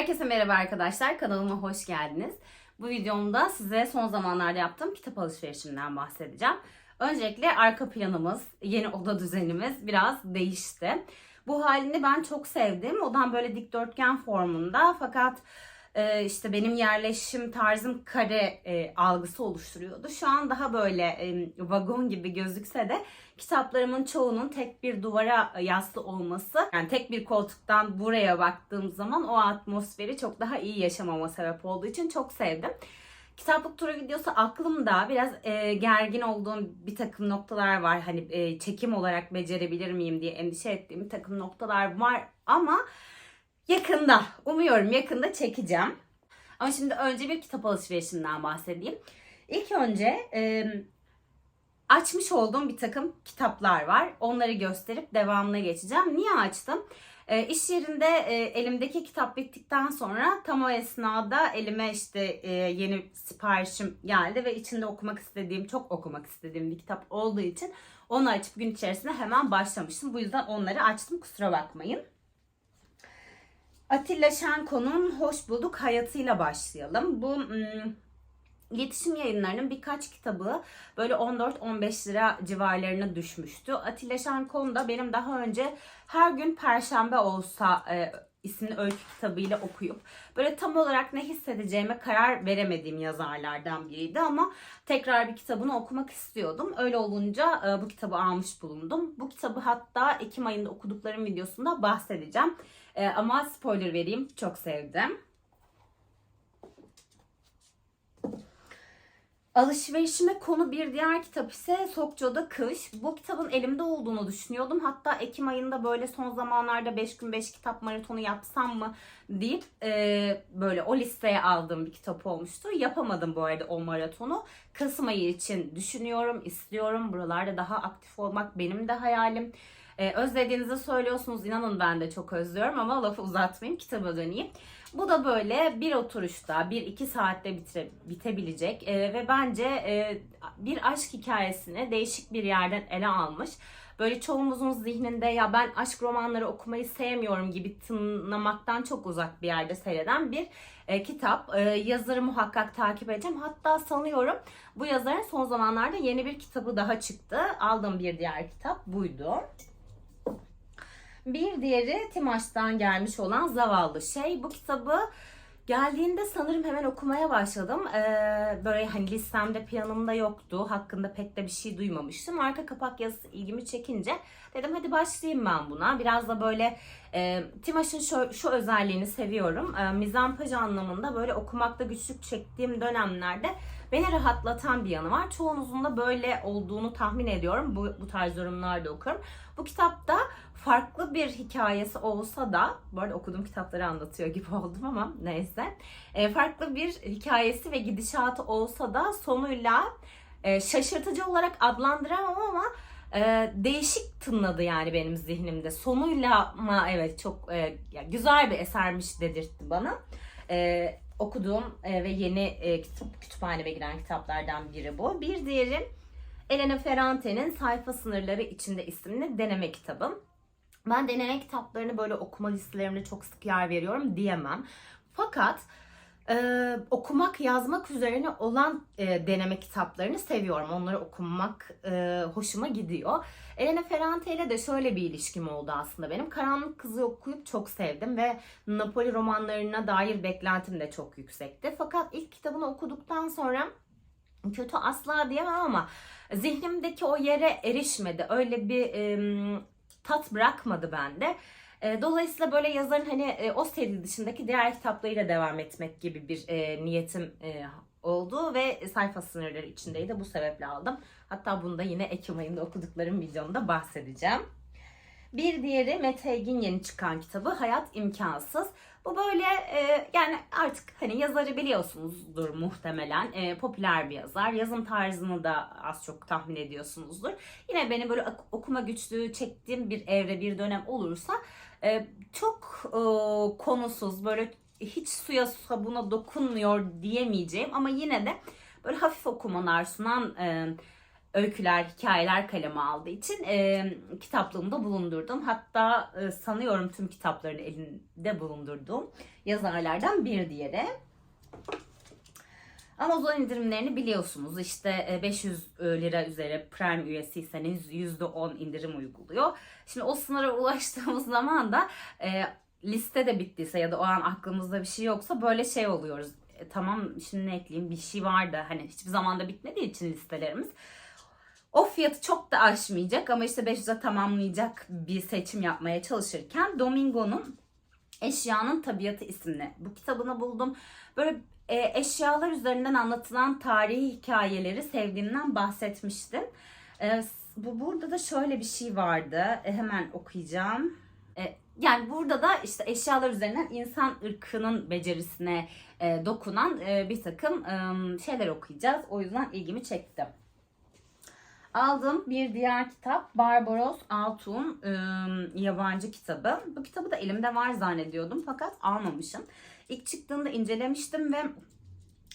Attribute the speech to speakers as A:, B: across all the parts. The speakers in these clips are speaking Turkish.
A: Herkese merhaba arkadaşlar. Kanalıma hoş geldiniz. Bu videomda size son zamanlarda yaptığım kitap alışverişimden bahsedeceğim. Öncelikle arka planımız, yeni oda düzenimiz biraz değişti. Bu halini ben çok sevdim. Odam böyle dikdörtgen formunda fakat e, işte benim yerleşim tarzım kare e, algısı oluşturuyordu. Şu an daha böyle e, vagon gibi gözükse de kitaplarımın çoğunun tek bir duvara yaslı olması, yani tek bir koltuktan buraya baktığım zaman o atmosferi çok daha iyi yaşamama sebep olduğu için çok sevdim. Kitaplık turu videosu aklımda biraz e, gergin olduğum bir takım noktalar var. Hani e, çekim olarak becerebilir miyim diye endişe ettiğim bir takım noktalar var ama yakında, umuyorum yakında çekeceğim. Ama şimdi önce bir kitap alışverişinden bahsedeyim. İlk önce e, açmış olduğum bir takım kitaplar var. Onları gösterip devamına geçeceğim. Niye açtım? E, iş yerinde e, elimdeki kitap bittikten sonra tam o esnada elime işte e, yeni siparişim geldi ve içinde okumak istediğim, çok okumak istediğim bir kitap olduğu için onu açıp gün içerisinde hemen başlamıştım. Bu yüzden onları açtım. Kusura bakmayın. Atilla Şenko'nun Hoş Bulduk Hayatıyla başlayalım. Bu hmm, iletişim yayınlarının birkaç kitabı böyle 14-15 lira civarlarına düşmüştü. Atilla Şenkon da benim daha önce her gün Perşembe olsa e, isimli öykü kitabıyla okuyup böyle tam olarak ne hissedeceğime karar veremediğim yazarlardan biriydi ama tekrar bir kitabını okumak istiyordum. Öyle olunca e, bu kitabı almış bulundum. Bu kitabı hatta Ekim ayında okuduklarım videosunda bahsedeceğim. E, ama spoiler vereyim çok sevdim. Alışverişime konu bir diğer kitap ise Sokço'da Kış. Bu kitabın elimde olduğunu düşünüyordum. Hatta Ekim ayında böyle son zamanlarda 5 gün 5 kitap maratonu yapsam mı deyip e, böyle o listeye aldığım bir kitap olmuştu. Yapamadım bu arada o maratonu. Kasım ayı için düşünüyorum, istiyorum. Buralarda daha aktif olmak benim de hayalim. Ee, özlediğinizi söylüyorsunuz. İnanın ben de çok özlüyorum ama lafı uzatmayayım. Kitaba döneyim. Bu da böyle bir oturuşta, bir iki saatte bitire, bitebilecek e, ve bence e, bir aşk hikayesini değişik bir yerden ele almış. Böyle çoğumuzun zihninde ya ben aşk romanları okumayı sevmiyorum gibi tınlamaktan çok uzak bir yerde seyreden bir e, kitap. E, yazarı muhakkak takip edeceğim. Hatta sanıyorum bu yazarın son zamanlarda yeni bir kitabı daha çıktı. Aldığım bir diğer kitap buydu. Bir diğeri Timaş'tan gelmiş olan Zavallı Şey. Bu kitabı geldiğinde sanırım hemen okumaya başladım. Ee, böyle hani listemde planımda yoktu. Hakkında pek de bir şey duymamıştım. Arka kapak yazısı ilgimi çekince dedim hadi başlayayım ben buna. Biraz da böyle e, Timaş'ın şu, şu özelliğini seviyorum. E, mizampaj anlamında böyle okumakta güçlük çektiğim dönemlerde beni rahatlatan bir yanı var. Çoğunuzun da böyle olduğunu tahmin ediyorum. Bu, bu tarz yorumlarda okuyorum. Bu kitapta farklı bir hikayesi olsa da, bu arada okuduğum kitapları anlatıyor gibi oldum ama neyse. E, farklı bir hikayesi ve gidişatı olsa da sonuyla e, şaşırtıcı olarak adlandıramam ama e, değişik tınladı yani benim zihnimde. Sonuyla ama evet çok e, güzel bir esermiş dedirtti bana. E, okuduğum e, ve yeni e, kitap, kütüphaneme giren kitaplardan biri bu. Bir diğeri Elena Ferrante'nin Sayfa Sınırları İçinde isimli deneme kitabım. Ben deneme kitaplarını böyle okuma listelerimde çok sık yer veriyorum diyemem. Fakat e, okumak, yazmak üzerine olan e, deneme kitaplarını seviyorum. Onları okumak e, hoşuma gidiyor. Elena Ferrante ile de şöyle bir ilişkim oldu aslında benim. Karanlık Kızı okuyup çok sevdim ve Napoli romanlarına dair beklentim de çok yüksekti. Fakat ilk kitabını okuduktan sonra kötü asla diyemem ama zihnimdeki o yere erişmedi. Öyle bir e, tat bırakmadı bende. E, dolayısıyla böyle yazarın hani e, o seri dışındaki diğer kitaplarıyla devam etmek gibi bir e, niyetim oldu ve sayfa sınırları içindeydi. Bu sebeple aldım. Hatta bunu da yine Ekim ayında okuduklarım videomda bahsedeceğim. Bir diğeri Mete Egin yeni çıkan kitabı Hayat İmkansız. Bu böyle e, yani artık hani yazarı biliyorsunuzdur muhtemelen. E, popüler bir yazar. Yazım tarzını da az çok tahmin ediyorsunuzdur. Yine beni böyle okuma güçlüğü çektiğim bir evre bir dönem olursa e, çok e, konusuz böyle hiç suya sabuna dokunmuyor diyemeyeceğim ama yine de böyle hafif okumalar sunan e, öyküler, hikayeler kaleme aldığı için e, kitaplığımda bulundurdum. Hatta e, sanıyorum tüm kitaplarını elinde bulundurduğum yazarlardan bir diğeri. Amazon indirimlerini biliyorsunuz. İşte e, 500 lira üzeri Prime üyesiyseniz %10 indirim uyguluyor. Şimdi o sınıra ulaştığımız zaman da e, liste de bittiyse ya da o an aklımızda bir şey yoksa böyle şey oluyoruz. E, tamam şimdi ne ekleyeyim bir şey var da hani hiçbir zamanda bitmediği için listelerimiz. O fiyatı çok da aşmayacak ama işte 500'e tamamlayacak bir seçim yapmaya çalışırken Domingo'nun Eşyanın Tabiatı isimli bu kitabını buldum. Böyle e, eşyalar üzerinden anlatılan tarihi hikayeleri sevdiğimden bahsetmiştim. E, bu burada da şöyle bir şey vardı. E, hemen okuyacağım. E, yani burada da işte eşyalar üzerinden insan ırkının becerisine e, dokunan e, bir takım e, şeyler okuyacağız. O yüzden ilgimi çekti. Aldığım bir diğer kitap Barbaros Altun e, yabancı kitabı. Bu kitabı da elimde var zannediyordum fakat almamışım. İlk çıktığında incelemiştim ve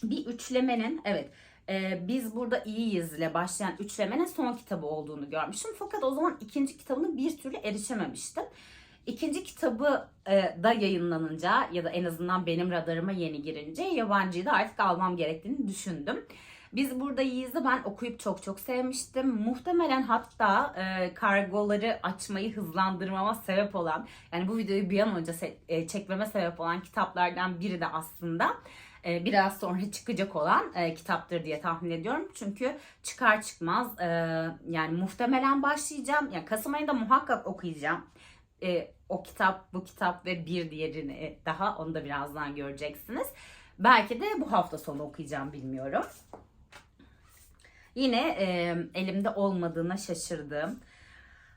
A: bir üçlemenin evet e, biz burada iyiyiz ile başlayan üçlemenin son kitabı olduğunu görmüştüm. Fakat o zaman ikinci kitabını bir türlü erişememiştim. İkinci kitabı e, da yayınlanınca ya da en azından benim radarıma yeni girince yabancıyı da artık almam gerektiğini düşündüm. Biz burada Yiyiz'i ben okuyup çok çok sevmiştim. Muhtemelen hatta e, kargoları açmayı hızlandırmama sebep olan yani bu videoyu bir an önce se- e, çekmeme sebep olan kitaplardan biri de aslında e, biraz sonra çıkacak olan e, kitaptır diye tahmin ediyorum. Çünkü çıkar çıkmaz e, yani muhtemelen başlayacağım. Yani Kasım ayında muhakkak okuyacağım. E, o kitap, bu kitap ve bir diğerini daha onu da birazdan göreceksiniz. Belki de bu hafta sonu okuyacağım bilmiyorum. Yine e, elimde olmadığına şaşırdım.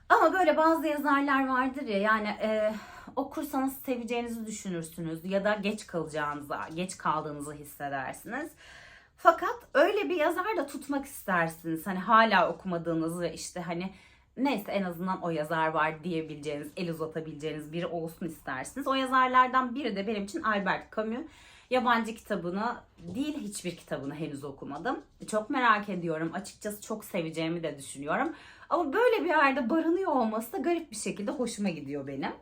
A: Ama böyle bazı yazarlar vardır ya yani e, okursanız seveceğinizi düşünürsünüz ya da geç kalacağınızı, geç kaldığınızı hissedersiniz. Fakat öyle bir yazar da tutmak istersiniz. Hani hala okumadığınızı ve işte hani neyse en azından o yazar var diyebileceğiniz, el uzatabileceğiniz biri olsun istersiniz. O yazarlardan biri de benim için Albert Camus. Yabancı kitabını değil hiçbir kitabını henüz okumadım. Çok merak ediyorum. Açıkçası çok seveceğimi de düşünüyorum. Ama böyle bir yerde barınıyor olması da garip bir şekilde hoşuma gidiyor benim.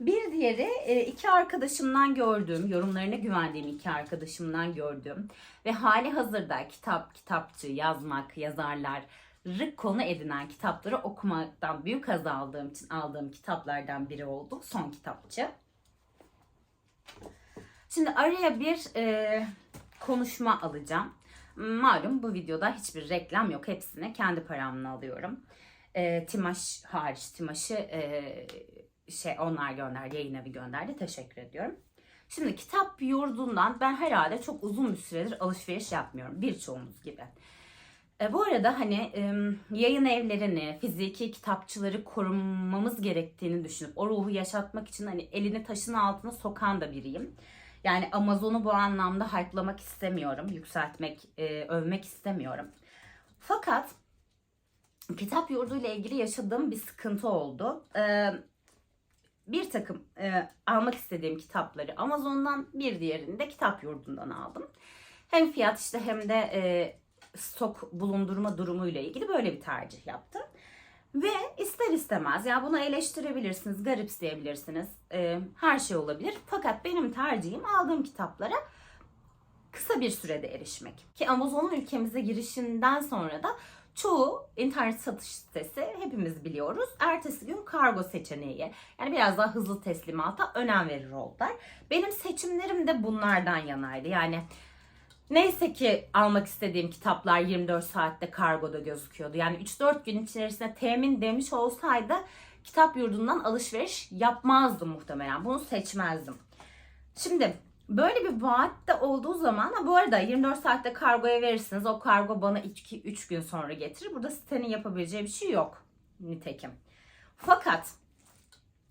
A: Bir diğeri e, iki arkadaşımdan gördüğüm, yorumlarına güvendiğim iki arkadaşımdan gördüğüm ve hali hazırda kitap, kitapçı, yazmak, yazarlar, konu edinen kitapları okumaktan büyük haz aldığım için aldığım kitaplardan biri oldu. Son kitapçı. Şimdi araya bir e, konuşma alacağım. Malum bu videoda hiçbir reklam yok. Hepsini kendi paramla alıyorum. E, Timaş hariç. Timaş'ı e, şey onlar gönder, yayın evi gönderdi. Teşekkür ediyorum. Şimdi kitap yurdundan ben herhalde çok uzun bir süredir alışveriş yapmıyorum. Birçoğumuz gibi. E, bu arada hani e, yayın evlerini, fiziki kitapçıları korumamız gerektiğini düşünüp o ruhu yaşatmak için hani elini taşın altına sokan da biriyim. Yani Amazon'u bu anlamda hype'lamak istemiyorum, yükseltmek, e, övmek istemiyorum. Fakat kitap yurdu ile ilgili yaşadığım bir sıkıntı oldu. E, bir takım e, almak istediğim kitapları Amazon'dan bir diğerini de kitap yurdundan aldım. Hem fiyat işte hem de e, stok bulundurma durumuyla ilgili böyle bir tercih yaptım. Ve ister istemez ya bunu eleştirebilirsiniz, garipseyebilirsiniz. E, her şey olabilir. Fakat benim tercihim aldığım kitaplara kısa bir sürede erişmek. Ki Amazon'un ülkemize girişinden sonra da çoğu internet satış sitesi hepimiz biliyoruz. Ertesi gün kargo seçeneği yani biraz daha hızlı teslimata önem verir oldular. Benim seçimlerim de bunlardan yanaydı. Yani Neyse ki almak istediğim kitaplar 24 saatte kargoda gözüküyordu. Yani 3-4 gün içerisinde temin demiş olsaydı kitap yurdundan alışveriş yapmazdım muhtemelen. Bunu seçmezdim. Şimdi böyle bir vaatte olduğu zaman ha bu arada 24 saatte kargoya verirsiniz. O kargo bana 2-3 gün sonra getirir. Burada sitenin yapabileceği bir şey yok nitekim. Fakat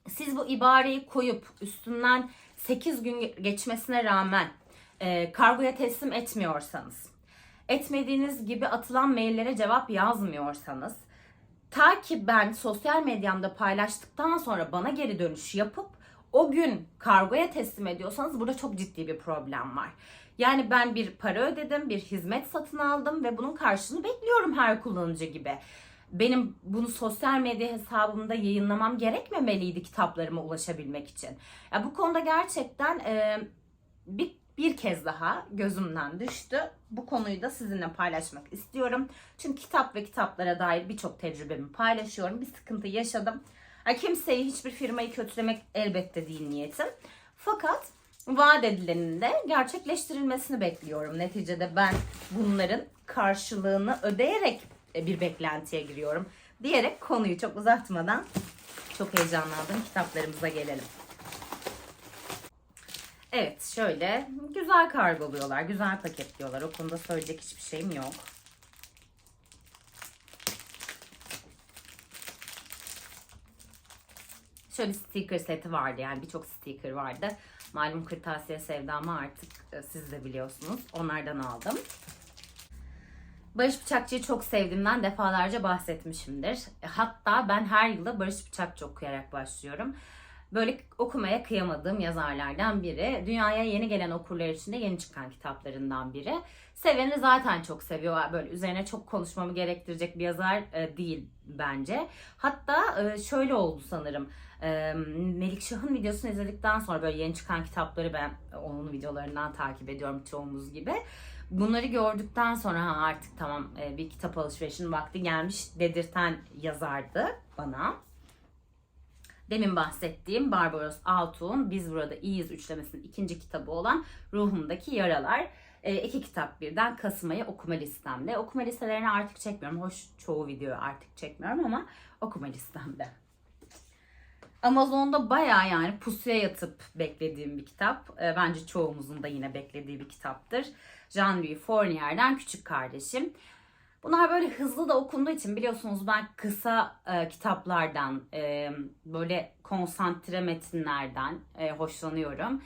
A: siz bu ibareyi koyup üstünden 8 gün geçmesine rağmen e, kargoya teslim etmiyorsanız, etmediğiniz gibi atılan maillere cevap yazmıyorsanız, ta ki ben sosyal medyamda paylaştıktan sonra bana geri dönüş yapıp o gün kargoya teslim ediyorsanız burada çok ciddi bir problem var. Yani ben bir para ödedim, bir hizmet satın aldım ve bunun karşılığını bekliyorum her kullanıcı gibi. Benim bunu sosyal medya hesabımda yayınlamam gerekmemeliydi kitaplarıma ulaşabilmek için. Ya bu konuda gerçekten e, bir, bir kez daha gözümden düştü. Bu konuyu da sizinle paylaşmak istiyorum. Çünkü kitap ve kitaplara dair birçok tecrübemi paylaşıyorum. Bir sıkıntı yaşadım. Ya kimseyi, hiçbir firmayı kötülemek elbette değil niyetim. Fakat vaat edilenin de gerçekleştirilmesini bekliyorum. Neticede ben bunların karşılığını ödeyerek e, bir beklentiye giriyorum. Diyerek konuyu çok uzatmadan çok heyecanlandım. Kitaplarımıza gelelim. Evet şöyle güzel kargoluyorlar, güzel paketliyorlar. O konuda söyleyecek hiçbir şeyim yok. Şöyle sticker seti vardı yani birçok sticker vardı. Malum kırtasiye sevdamı artık e, siz de biliyorsunuz. Onlardan aldım. Barış Bıçakçı'yı çok sevdiğimden defalarca bahsetmişimdir. Hatta ben her yılda Barış Bıçakçı okuyarak başlıyorum. Böyle okumaya kıyamadığım yazarlardan biri. Dünyaya yeni gelen okurlar için de yeni çıkan kitaplarından biri. Seveni zaten çok seviyor. Böyle üzerine çok konuşmamı gerektirecek bir yazar e, değil bence. Hatta e, şöyle oldu sanırım. E, Melik Şah'ın videosunu izledikten sonra böyle yeni çıkan kitapları ben onun videolarından takip ediyorum çoğumuz gibi. Bunları gördükten sonra ha artık tamam bir kitap alışverişinin vakti gelmiş dedirten yazardı bana. Demin bahsettiğim Barbaros Altuğ'un Biz Burada İyiyiz üçlemesinin ikinci kitabı olan Ruhumdaki Yaralar. E, iki kitap birden Kasım ayı okuma listemde. Okuma listelerini artık çekmiyorum. Hoş çoğu videoyu artık çekmiyorum ama okuma listemde. Amazon'da baya yani pusuya yatıp beklediğim bir kitap. E, bence çoğumuzun da yine beklediği bir kitaptır. Jean-Louis Fournier'den Küçük Kardeşim. Bunlar böyle hızlı da okunduğu için biliyorsunuz ben kısa e, kitaplardan, e, böyle konsantre metinlerden e, hoşlanıyorum.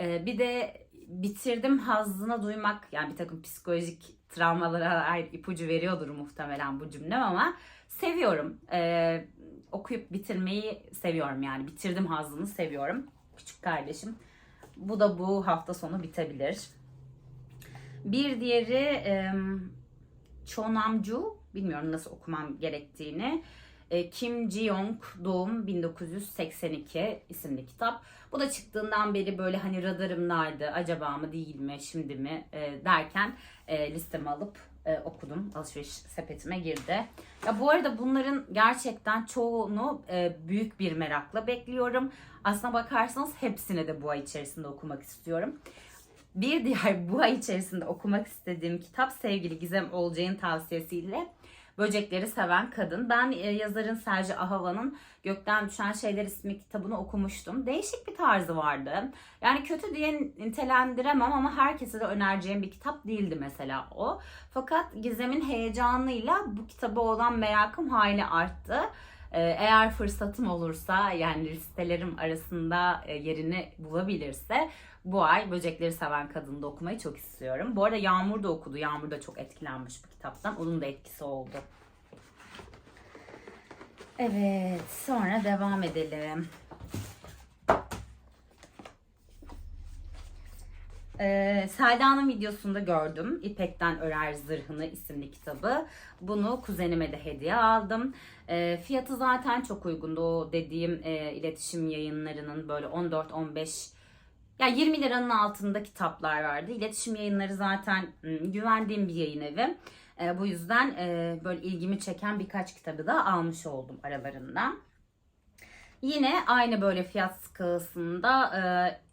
A: E, bir de bitirdim hazzına duymak, yani bir takım psikolojik travmalara ait ipucu veriyordur muhtemelen bu cümlem ama seviyorum. E, okuyup bitirmeyi seviyorum yani bitirdim hazzını seviyorum. Küçük kardeşim. Bu da bu hafta sonu bitebilir. Bir diğeri e, Chonamju, bilmiyorum nasıl okumam gerektiğini. E, Kim Ji-young Doğum 1982 isimli kitap. Bu da çıktığından beri böyle hani radarımdaydı. Acaba mı değil mi şimdi mi e, derken e, listeme alıp e, okudum. Alışveriş sepetime girdi. Ya bu arada bunların gerçekten çoğunu büyük bir merakla bekliyorum. Aslına bakarsanız hepsini de bu ay içerisinde okumak istiyorum. Bir diğer bu ay içerisinde okumak istediğim kitap sevgili Gizem Olcay'ın tavsiyesiyle Böcekleri Seven Kadın. Ben e, yazarın Sergi Ahava'nın Gökten Düşen Şeyler ismi kitabını okumuştum. Değişik bir tarzı vardı. Yani kötü diye nitelendiremem ama herkese de önereceğim bir kitap değildi mesela o. Fakat Gizem'in heyecanıyla bu kitaba olan merakım hayli arttı. Ee, eğer fırsatım olursa yani listelerim arasında e, yerini bulabilirse bu ay Böcekleri Seven Kadın'da okumayı çok istiyorum. Bu arada Yağmur da okudu. Yağmur da çok etkilenmiş bu kitaptan. Onun da etkisi oldu. Evet, sonra devam edelim. Ee, Selda'nın videosunda gördüm. İpek'ten Örer Zırhını isimli kitabı. Bunu kuzenime de hediye aldım. Ee, fiyatı zaten çok uygundu. O dediğim e, iletişim yayınlarının böyle 14-15 ya 20 liranın altında kitaplar vardı. İletişim yayınları zaten güvendiğim bir yayın evi. E, bu yüzden e, böyle ilgimi çeken birkaç kitabı da almış oldum aralarından. Yine aynı böyle fiyat skalasında e,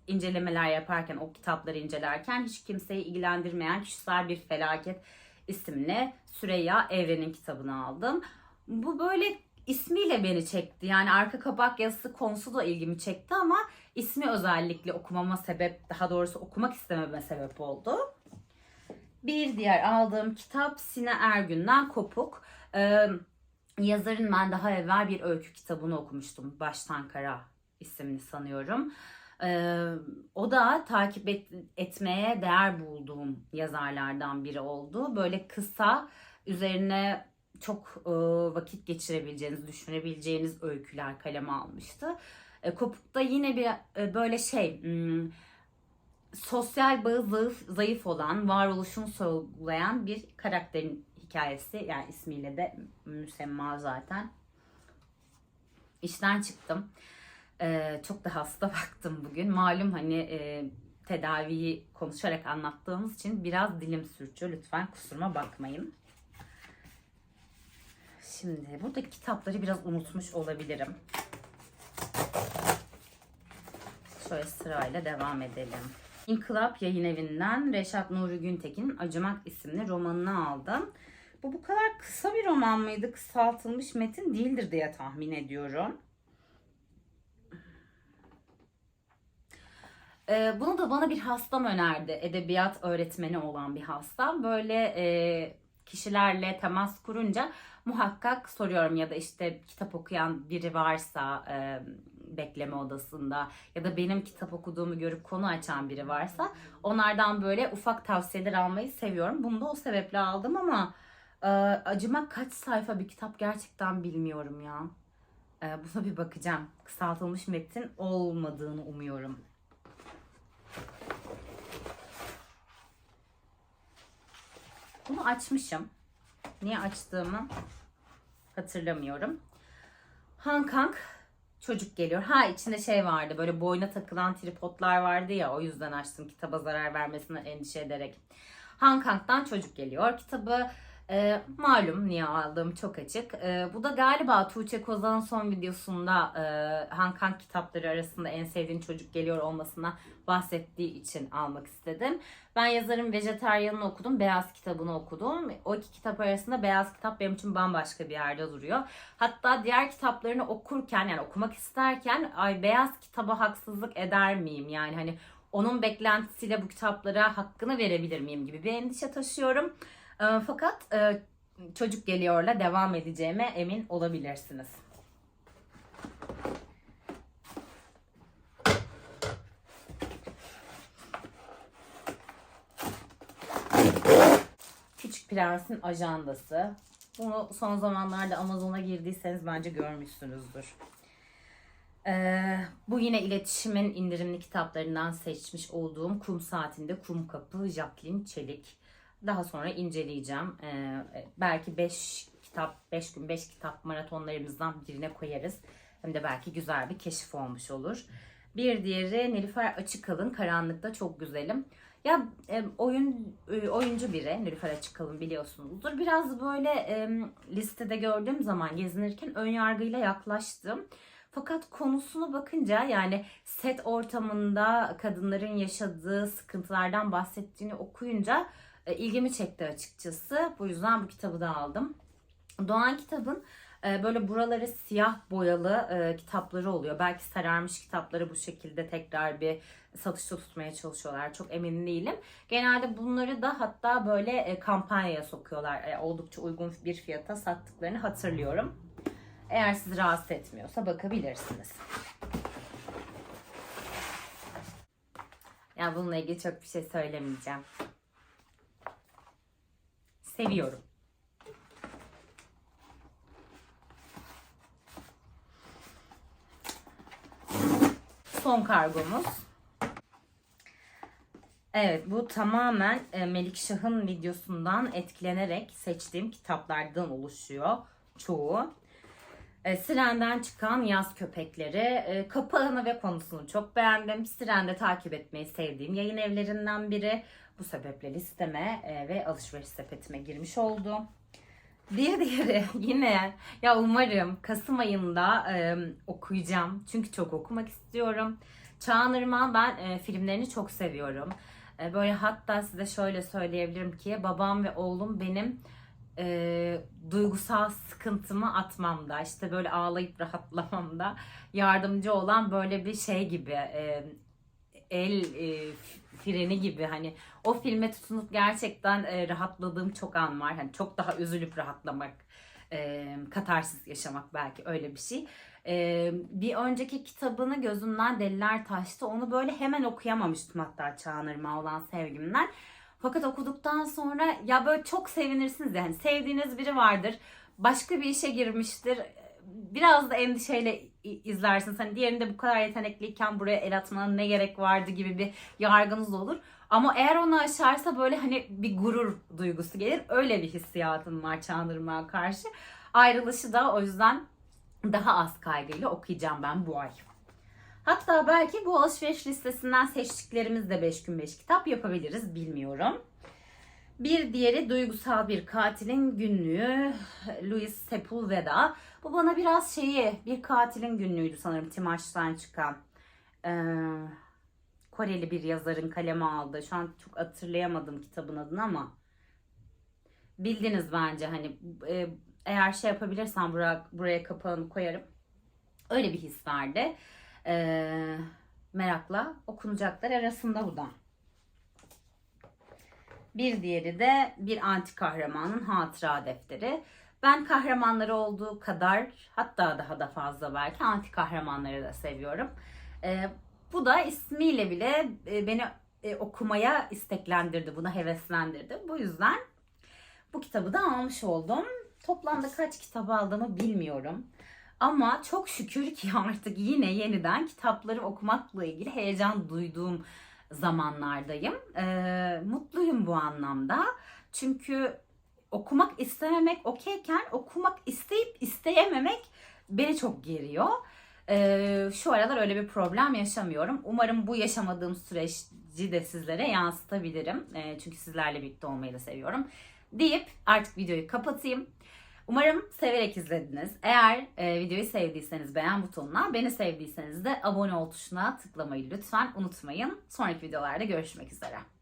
A: incelemeler yaparken, o kitapları incelerken hiç kimseyi ilgilendirmeyen kişisel bir felaket isimli Süreyya Evren'in kitabını aldım. Bu böyle ismiyle beni çekti. Yani arka kapak yazısı konusu da ilgimi çekti ama ismi özellikle okumama sebep, daha doğrusu okumak istememe sebep oldu. Bir diğer aldığım kitap Sine Ergün'den Kopuk. Ee, yazarın ben daha evvel bir öykü kitabını okumuştum. Baştan Kara isimli sanıyorum. O da takip et, etmeye değer bulduğum yazarlardan biri oldu. Böyle kısa, üzerine çok e, vakit geçirebileceğiniz, düşünebileceğiniz öyküler kaleme almıştı. E, Kopuk'ta yine bir e, böyle şey hmm, sosyal bağı zayıf, zayıf olan, varoluşunu sorgulayan bir karakterin hikayesi. Yani ismiyle de müsemma zaten. İşten çıktım. Ee, çok da hasta baktım bugün. Malum hani e, tedaviyi konuşarak anlattığımız için biraz dilim sürçüyor. Lütfen kusuruma bakmayın. Şimdi buradaki kitapları biraz unutmuş olabilirim. Şöyle sırayla devam edelim. İnkılap Yayın Evi'nden Reşat Nuri Güntekin'in Acımak isimli romanını aldım. Bu bu kadar kısa bir roman mıydı? Kısaltılmış metin değildir diye tahmin ediyorum. Ee, bunu da bana bir hastam önerdi. Edebiyat öğretmeni olan bir hastam. Böyle e, kişilerle temas kurunca muhakkak soruyorum ya da işte kitap okuyan biri varsa e, bekleme odasında ya da benim kitap okuduğumu görüp konu açan biri varsa onlardan böyle ufak tavsiyeler almayı seviyorum. Bunu da o sebeple aldım ama e, acımak kaç sayfa bir kitap gerçekten bilmiyorum ya. E, buna bir bakacağım. Kısaltılmış metin olmadığını umuyorum. Bunu açmışım. Niye açtığımı hatırlamıyorum. Han Kang çocuk geliyor. Ha içinde şey vardı böyle boyuna takılan tripodlar vardı ya o yüzden açtım kitaba zarar vermesinden endişe ederek. Han Kang'dan çocuk geliyor. Kitabı e, malum niye aldığım çok açık. E, bu da galiba Tuğçe Kozan'ın son videosunda e, Han Kang kitapları arasında en sevdiğin çocuk geliyor olmasına bahsettiği için almak istedim. Ben yazarın Vejetaryan'ını okudum, Beyaz kitabını okudum. O iki kitap arasında Beyaz kitap benim için bambaşka bir yerde duruyor. Hatta diğer kitaplarını okurken yani okumak isterken ay Beyaz kitaba haksızlık eder miyim? Yani hani onun beklentisiyle bu kitaplara hakkını verebilir miyim gibi bir endişe taşıyorum. E, fakat e, çocuk geliyorla devam edeceğime emin olabilirsiniz. Küçük Prens'in ajandası. Bunu son zamanlarda Amazon'a girdiyseniz bence görmüşsünüzdür. Ee, bu yine iletişimin indirimli kitaplarından seçmiş olduğum Kum Saatinde Kum Kapı Jacqueline Çelik. Daha sonra inceleyeceğim. Ee, belki 5 kitap, 5 gün 5 kitap maratonlarımızdan birine koyarız. Hem de belki güzel bir keşif olmuş olur. Bir diğeri Nilüfer Açıkalın Karanlıkta Çok Güzelim. Ya e, oyun e, oyuncu biri Nilüfer Açıkalın biliyorsunuzdur. Biraz böyle e, listede gördüğüm zaman gezinirken ön yargıyla yaklaştım. Fakat konusuna bakınca yani set ortamında kadınların yaşadığı sıkıntılardan bahsettiğini okuyunca ilgimi çekti açıkçası. Bu yüzden bu kitabı da aldım. Doğan kitabın e, böyle buraları siyah boyalı e, kitapları oluyor. Belki sararmış kitapları bu şekilde tekrar bir satışta tutmaya çalışıyorlar. Çok emin değilim. Genelde bunları da hatta böyle e, kampanyaya sokuyorlar. E, oldukça uygun bir fiyata sattıklarını hatırlıyorum. Eğer sizi rahatsız etmiyorsa bakabilirsiniz. Yani bununla ilgili çok bir şey söylemeyeceğim. Seviyorum. Son kargomuz. Evet bu tamamen e, Melik Şah'ın videosundan etkilenerek seçtiğim kitaplardan oluşuyor çoğu. E, Siren'den çıkan Yaz Köpekleri. E, kapağını ve konusunu çok beğendim. Siren'de takip etmeyi sevdiğim yayın evlerinden biri. Bu sebeple listeme e, ve alışveriş sepetime girmiş oldu. Bir diğeri yine ya umarım Kasım ayında e, okuyacağım. Çünkü çok okumak istiyorum. Çağan Irmak'ın ben e, filmlerini çok seviyorum. E, böyle hatta size şöyle söyleyebilirim ki babam ve oğlum benim e, duygusal sıkıntımı atmamda işte böyle ağlayıp rahatlamamda yardımcı olan böyle bir şey gibi e, el e, freni gibi hani o filme tutunup gerçekten e, rahatladığım çok an var. Hani çok daha üzülüp rahatlamak, e, katarsis yaşamak belki öyle bir şey. E, bir önceki kitabını gözümden deliler taştı. Onu böyle hemen okuyamamıştım hatta Çağan Irmak'a olan sevgimden. Fakat okuduktan sonra ya böyle çok sevinirsiniz yani sevdiğiniz biri vardır. Başka bir işe girmiştir. Biraz da endişeyle izlersiniz. Hani diğerinde bu kadar yetenekliyken buraya el atmana ne gerek vardı gibi bir yargınız olur. Ama eğer onu aşarsa böyle hani bir gurur duygusu gelir. Öyle bir hissiyatım var Çağınırmak'a karşı. Ayrılışı da o yüzden daha az kaygıyla okuyacağım ben bu ay. Hatta belki bu alışveriş listesinden seçtiklerimizle 5 gün 5 kitap yapabiliriz bilmiyorum. Bir diğeri duygusal bir katilin günlüğü Louis Sepulveda. Bu bana biraz şeyi bir katilin günlüğüydü sanırım Timaş'tan çıkan. Ee, Koreli bir yazarın kaleme aldığı. Şu an çok hatırlayamadım kitabın adını ama bildiniz bence hani e, eğer şey yapabilirsem buraya, buraya kapağını koyarım. Öyle bir his verdi. Ee, merakla okunacaklar arasında bu da. Bir diğeri de bir anti kahramanın hatıra defteri. Ben kahramanları olduğu kadar hatta daha da fazla belki anti kahramanları da seviyorum. Ee, bu da ismiyle bile e, beni e, okumaya isteklendirdi, buna heveslendirdi. Bu yüzden bu kitabı da almış oldum. Toplamda kaç kitap aldığımı bilmiyorum. Ama çok şükür ki artık yine yeniden kitapları okumakla ilgili heyecan duyduğum zamanlardayım. Ee, mutluyum bu anlamda. Çünkü okumak istememek okeyken okumak isteyip isteyememek beni çok geriyor. Ee, şu aralar öyle bir problem yaşamıyorum. Umarım bu yaşamadığım süreci de sizlere yansıtabilirim. Ee, çünkü sizlerle birlikte olmayı da seviyorum. Deyip artık videoyu kapatayım. Umarım severek izlediniz. Eğer e, videoyu sevdiyseniz beğen butonuna, beni sevdiyseniz de abone ol tuşuna tıklamayı lütfen unutmayın. Sonraki videolarda görüşmek üzere.